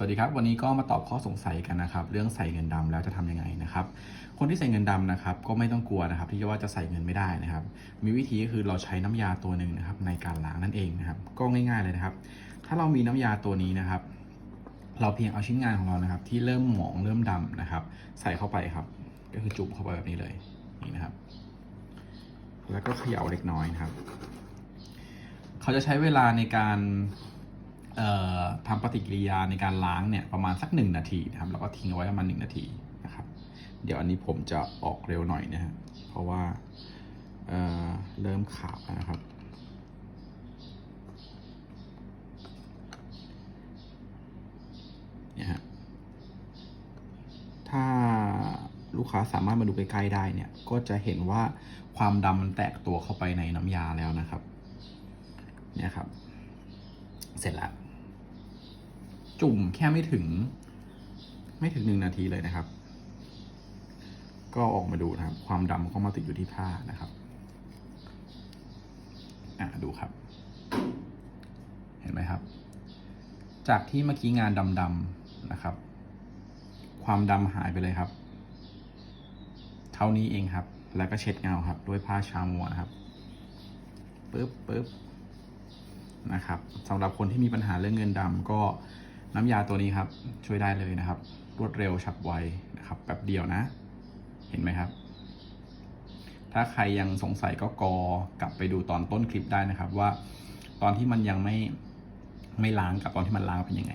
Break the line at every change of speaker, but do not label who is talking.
สวัสดีครับวันนี้ก็มาตอบข้อสงสัยกันนะครับ เรื่องใส่เงินดำแล้วจะทำยังไงนะครับ คนที่ใส่เงินดำนะครับ ก็ไม่ต้องกลัวนะครับ ที่จะว่าจะใส่เงินไม่ได้นะครับ มีวิธีก็คือเราใช้น้ำยาตัวหนึ่งนะครับ ในการล้างนั่นเองนะครับ ก็ง่ายๆเลยนะครับ ถ้าเรามีน้ำยาตัวนี้นะครับ เราเพียงเอาชิ้นงานของเรานะครับ ที่เริ่มหมองเริ่มดำนะครับ ใส่เข้าไปครับ ก็คือจุ่มเข้าไปแบบนี้เลยนี่นะครับ แล้วก็เขย่าเล็กน้อยนะครับ เขาจะใช้เวลาในการ ทำปฏิกิริยาในการล้างเนี่ยประมาณสักหนึ่งนาทีนะครับแล้วก็ทิ้งเอาไว้ประมาณหนึ่งนาทีนะครับ เดี๋ยวอันนี้ผมจะออกเร็วหน่อยนะฮะเพราะว่าเเริ่มขาวนะครับเนี่ยฮะถ้าลูกค้าสามารถมาดูใกล้ๆได้เนี่ยก็จะเห็นว่าความดำมันแตกตัวเข้าไปในน้ำยาแล้วนะครับเนี่ยครับ เสร็จแล้ว จุ่มแค่ไม่ถึง ไม่ถึงหนึ่งนาทีเลยนะครับ ก็ออกมาดูนะครับ ความดำก็มาติดอยู่ที่ผ้านะครับอะดูครับ เห็นไหมครับ จากที่เมื่อกี้งานดำๆนะครับ ความดำหายไปเลยครับ เท่านี้เองครับ แล้วก็เช็ดเงาครับ ด้วยผ้าชามัวนะครับปึ๊บปึ๊บนะครับสำหรับคนที่มีปัญหาเรื่องเงินดำก็ น้ำยาตัวนี้ครับช่วยได้เลยนะครับ รวดเร็วฉับไวนะครับแป๊บเดียวนะ เห็นไหมครับ ถ้าใครยังสงสัยก็กอกลับไปดูตอนต้นคลิปได้นะครับว่า ตอนที่มันยังไม่ไม่ล้างกับตอนที่มันล้างเป็นยังไง